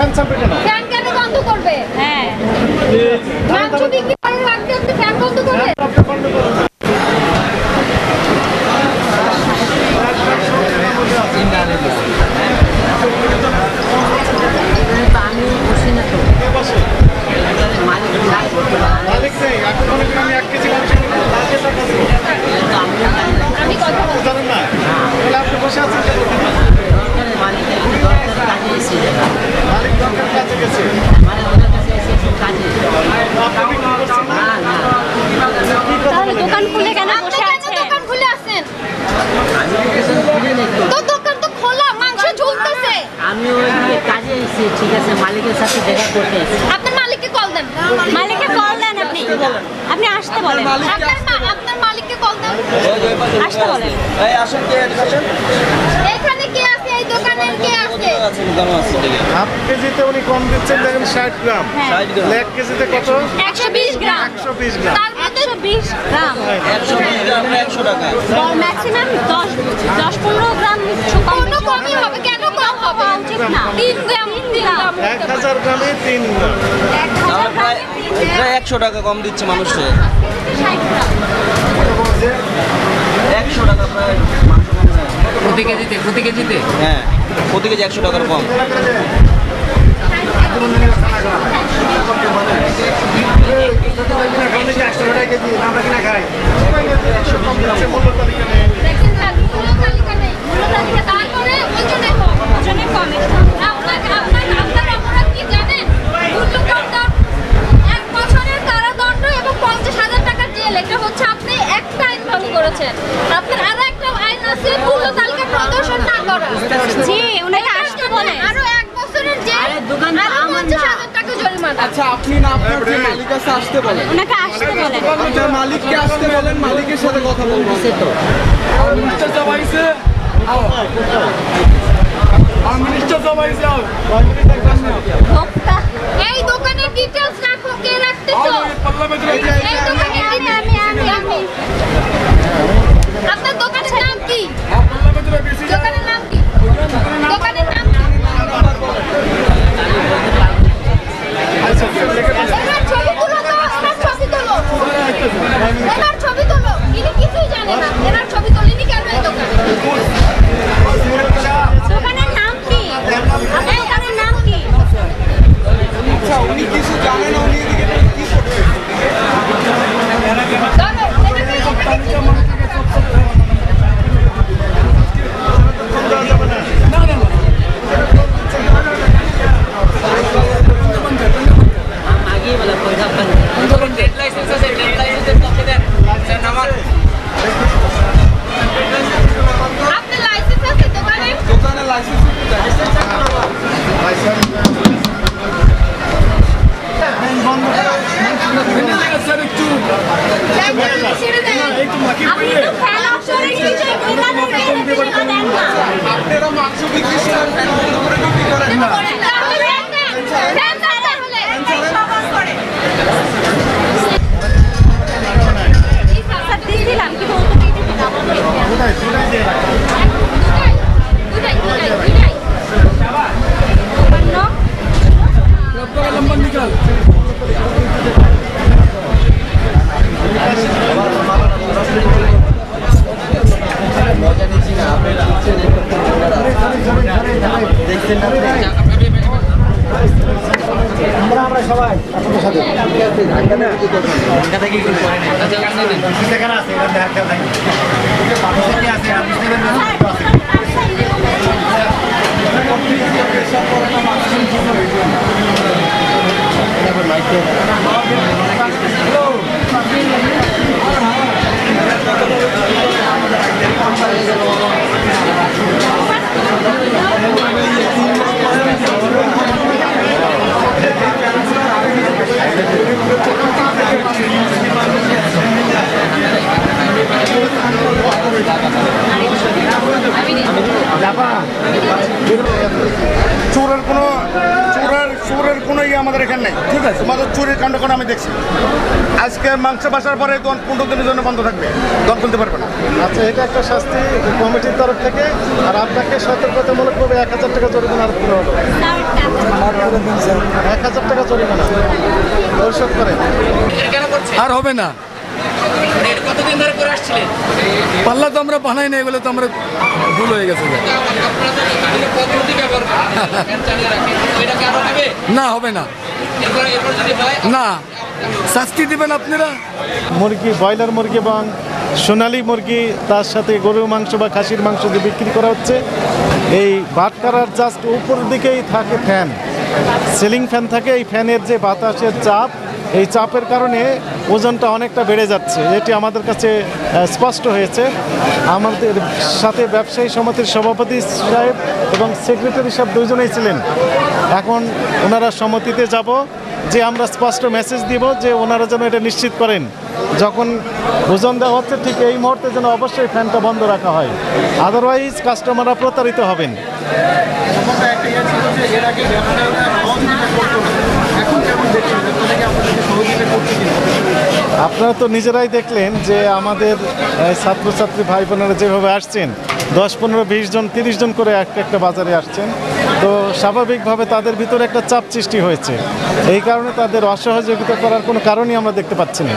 Fan চাপে কেন? Fan কেন বন্ধ করবে? হ্যাঁ। আপনার মালিককে কল দেন। মালিককে কল দেন আপনি। আপনি আসতে বলেন। আপনার আপনার মালিককে কল দেন। আসতে বলেন। এই আসেন কে? আসেন। এখানে কে আছে? এই দোকানের কে আছে? হাফ কেজিতে উনি কম দিচ্ছেন দেখেন ষাট গ্রাম। হ্যাঁ। ষাট গ্রাম। এক কেজিতে কত? একশো বিশ গ্রাম। একশো বিশ গ্রাম। তার মধ্যে একশো বিশ গ্রাম। একশো বিশ গ্রাম না একশো টাকা। ম্যাক্সিমাম দশ দশ পনেরো গ্রাম কিছু কম হবে। কেন কম হবে? উচিত না। তিন গ্রাম। হাজার গ্রামে তিন গ্রাম। তাহলে প্রায় প্রায় একশো টাকা কম দিচ্ছে মানুষে একশো টাকা প্রায়। প্রতি কেজিতে প্রতি কেজিতে? হ্যাঁ প্রতি কেজি একশো টাকার কম। আচ্ছা আপনি না আপনার যে মালিক আছে আসতে বলেন। ওনাকে আসতে বলেন। আপনার মালিককে আসতে বলেন মালিকের সাথে কথা বলব সে তো মিনিস্টার জবাইছে আর মিনিস্টার জবাইছে ভোক্তা। এই দোকানের ডিটেইলস রাখো কে রাখতেছো? এই দোকানের আমি আমি আমি। সেখানে আছে এখানে দেখা ঢাকা পাশে কি আছে আপনি সেখানে আছে চোরের কোনো চোরের চোরের কোনো ইয়ে আমাদের এখানে নেই। ঠিক আছে। তোমাদের চুরির কাণ্ড করে আমি দেখছি। আজকে মাংস বাসার পরে পনেরো দিনের জন্য বন্ধ থাকবে। দোকান খুলতে পারবে না। আচ্ছা এটা একটা শাস্তি কমিটির তরফ থেকে। আর আপনাকে সতর্কতামূলকভাবে এক হাজার টাকা জরিমানা আরোপ করা হলো এক হাজার টাকা জরিমানা। পরিশোধ করে। আর হবে না। কতদিন ধরে করে আসছিলেন? পাল্লা তো আমরা বানাই না এগুলো তো আমরা ভুল হয়ে গেছে আরও হবে? না হবে না। হয় না। শাস্তি দিবেন আপনারা? মুরগি ব্রয়লার মুরগি এবং সোনালী মুরগি তার সাথে গরুর মাংস বা খাসির মাংস যে বিক্রি করা হচ্ছে। এই বাটকারার জাস্ট উপর দিকেই থাকে ফ্যান। সিলিং ফ্যান থাকে এই ফ্যানের যে বাতাসের চাপ এই চাপের কারণে ওজনটা অনেকটা বেড়ে যাচ্ছে এটি আমাদের কাছে স্পষ্ট হয়েছে। আমাদের সাথে ব্যবসায়ী সমিতির সভাপতি সাহেব এবং সেক্রেটারি সাহেব দুজনেই ছিলেন। এখন ওনারা সমিতিতে যাব, যে আমরা স্পষ্ট মেসেজ দিব যে ওনারা যেন এটা নিশ্চিত করেন। যখন ওজন দেওয়া হচ্ছে, ঠিক এই মুহূর্তে যেন অবশ্যই ফ্যানটা বন্ধ রাখা হয়। আদারওয়াইজ কাস্টমাররা প্রতারিত হবেন। আপনারা তো নিজেরাই দেখলেন যে আমাদের ছাত্রছাত্রী ভাই বোনেরা যেভাবে আসছেন, দশ, পনেরো, বিশ জন, তিরিশ জন করে একটা একটা বাজারে আসছেন, তো স্বাভাবিকভাবে তাদের ভিতরে একটা চাপ সৃষ্টি হয়েছে। এই কারণে তাদের অসহযোগিতা করার কোনো কারণই আমরা দেখতে পাচ্ছি না।